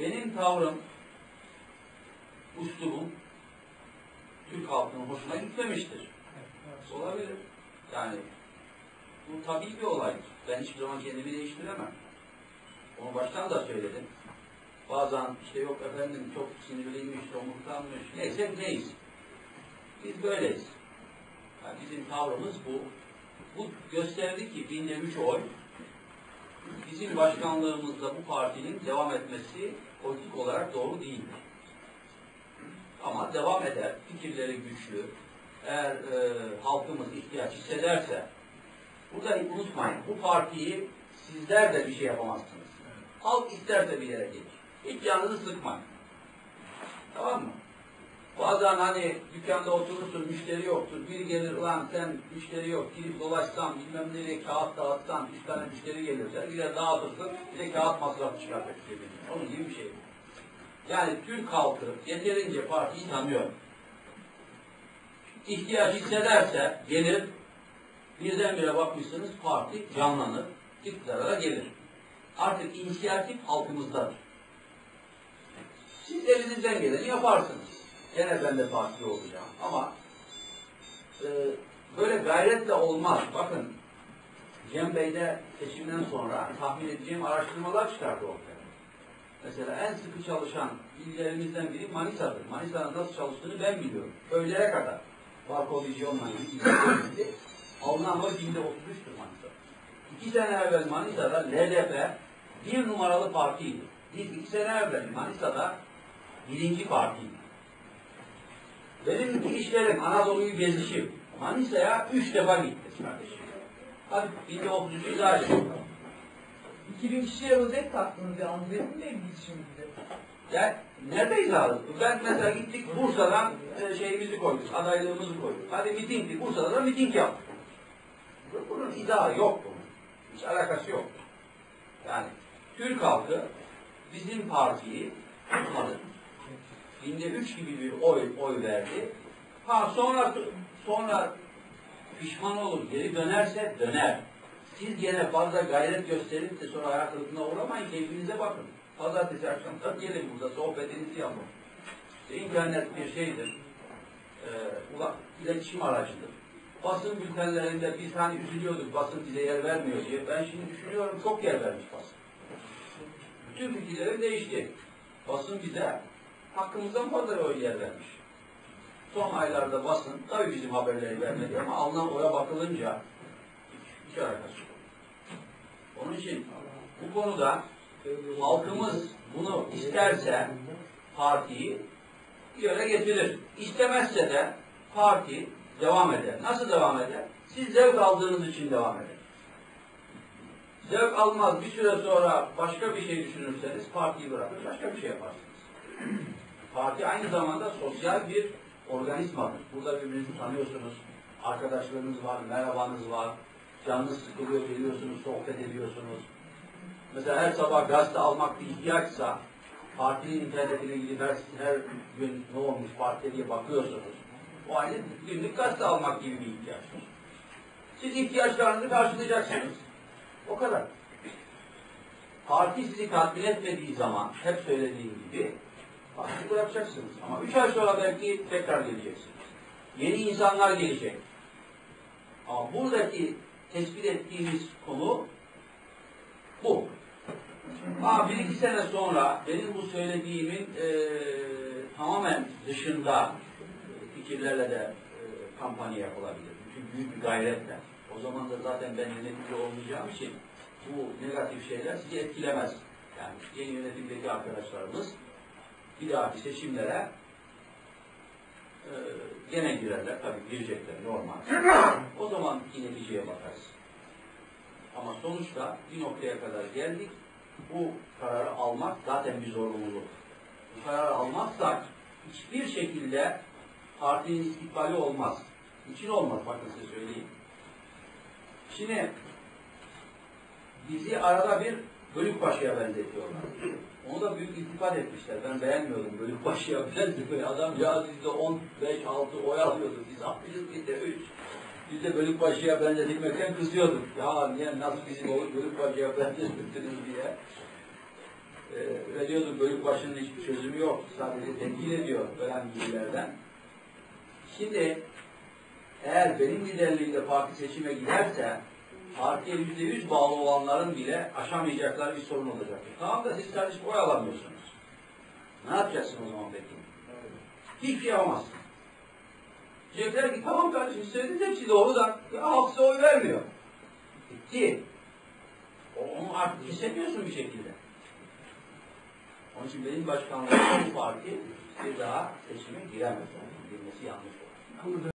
benim tavrım, üslubum Türk halkının hoşuna gitmemiştir. Olabilir. Yani bu tabii bir olaydır. Ben hiçbir zaman kendimi değiştiremem. Onu baştan da söyledim. Bazen işte yok efendim çok sinirliymiş, somurtlanmış. Neyse neyiz. Biz böyleyiz. Yani bizim tavrımız bu. Bu gösterdi ki binde üç oy bizim başkanlığımızda bu partinin devam etmesi politik olarak doğru değildir. Ama devam eder. Fikirleri güçlü. Eğer e, halkımız ihtiyaç hissederse burada unutmayın bu partiyi sizler de bir şey yapamazsınız. Halk isterse bir yere gelir. Hiç canınızı sıkmayın. Tamam mı? Bazen hani dükkanda oturursun, müşteri yoktur. Biri gelir, ulan sen müşteri yok, girip dolaşsan, bilmem nereye kağıt dağıtsan, üç tane müşteri gelir. Sen de dağıtırsın, bir de kağıt masrafı çıkartır. Onun gibi bir şey. Yani Türk halkı yeterince partiyi tanıyor. İhtiyaç hissederse gelir, birdenbire bakmışsınız parti canlanır, iktidara da gelir. Artık inisiyatif halkımızdadır. Siz elinizden geleni yaparsınız. Gene ben de parti olacağım. Ama e, böyle gayretle olmaz. Bakın Cem Bey'de seçimden sonra tahmin edeceğim araştırmalar çıkardı ortaya. Mesela en sıkı çalışan illerimizden biri Manisa'dır. Manisa'nın nasıl çalıştığını ben biliyorum. Öğlere kadar. Barko Vizyon'la ilgili alınan oy binde 33'tür Manisa. İki sene evvel Manisa'da LDP bir numaralı partiydi. Biz iki sene evvel Manisa'da birinci partiydi. Benim işlerim Anadolu'yu gezişim. Manisa'ya üç defa gitti kardeşim. Hadi binde 33'ü daha 2000 kişiye rozet taktınız benim de ilginç şimdi. Yani neredeyiz abi? Ben mesela gittik Bursa'dan e, şeyimizi koyduk, adaylığımızı koyduk. Hadi mitingdi, Bursa'da da miting yaptık. Bunun izahı yok bunun. Hiç alakası yok. Yani Türk halkı bizim partiyi tutmadı. Binde üç gibi bir oy oy verdi. Ha sonra sonra pişman olur, geri dönerse döner. Siz gene fazla gayret gösterip de sonra hayal kırıklığına uğramayın, keyfinize bakın. Pazartesi akşamlar gelin burada sohbetinizi yapın. İşte internet bir şeydir. Ee, iletişim aracıdır. Basın bültenlerinde biz hani üzülüyorduk basın bize yer vermiyor diye. Ben şimdi düşünüyorum çok yer vermiş basın. Bütün fikirlerim değişti. Basın bize hakkımızdan fazla oy yer vermiş. Son aylarda basın tabii bizim haberleri vermedi ama alınan oya bakılınca hiç alakası yok. Onun için bu konuda halkımız bunu isterse partiyi bir yere getirir. İstemezse de parti devam eder. Nasıl devam eder? Siz zevk aldığınız için devam eder. Zevk almaz bir süre sonra başka bir şey düşünürseniz partiyi bırakır başka bir şey yaparsınız. Parti aynı zamanda sosyal bir organizmadır. Burada birbirinizi tanıyorsunuz. Arkadaşlarınız var, merhabanız var. Canınız sıkılıyor, geliyorsunuz, sohbet ediyorsunuz. Mesela her sabah gazete almak bir ihtiyaçsa partinin internetine gidip her, her gün ne olmuş partide diye bakıyorsunuz. O aynı günlük gazete almak gibi bir ihtiyaçtır. Siz ihtiyaçlarınızı karşılayacaksınız. O kadar. Parti sizi tatmin etmediği zaman hep söylediğim gibi parti bırakacaksınız. Ama üç ay sonra belki tekrar geleceksiniz. Yeni insanlar gelecek. Ama buradaki tespit ettiğimiz konu bu. Ama bir iki sene sonra benim bu söylediğimin e, tamamen dışında fikirlerle de e, kampanya yapılabilir. Çünkü büyük bir gayretle. O zaman da zaten ben yönetici olmayacağım için bu negatif şeyler sizi etkilemez. Yani yeni yönetimdeki arkadaşlarımız bir dahaki seçimlere e, gene girerler. Tabii girecekler normal. O zaman neticeye bakarız. Ama sonuçta bir noktaya kadar geldik. Bu kararı almak zaten bir zorunluluk. Bu kararı almazsak hiçbir şekilde partinin istikbali olmaz. Niçin olmaz? Bakın size söyleyeyim. Şimdi bizi arada bir Bölükbaşı'ya benzetiyorlar. Onu da büyük iltifat etmişler. Ben beğenmiyordum Bölükbaşı'ya benzetiyor. Adam ya yüzde 15, 6 oy alıyordu. Biz almışız bir de 3. Biz de Bölükbaşı'ya benzetilmekten kızıyorduk. Ya niye nasıl bizim olur Bölükbaşı'ya benzetilmekten diye. e, ve diyordu bölük başının hiçbir çözümü yok. Sadece tenkil ediyor falan gibilerden. Şimdi eğer benim liderliğimde parti seçime giderse partiye yüzde yüz bağlı olanların bile aşamayacakları bir sorun olacak. Tamam da siz kardeşim oy alamıyorsunuz. Ne yapacaksın o zaman peki? Hiçbir şey yapamazsın. Diyecekler ki tamam kardeşim söylediğiniz hepsi doğru da ya halk size oy vermiyor. Bitti. Onu artık hissediyorsun bir şekilde. Onun için benim başkanlığım parti bir daha seçime giremez. Girmesi yanlış olur.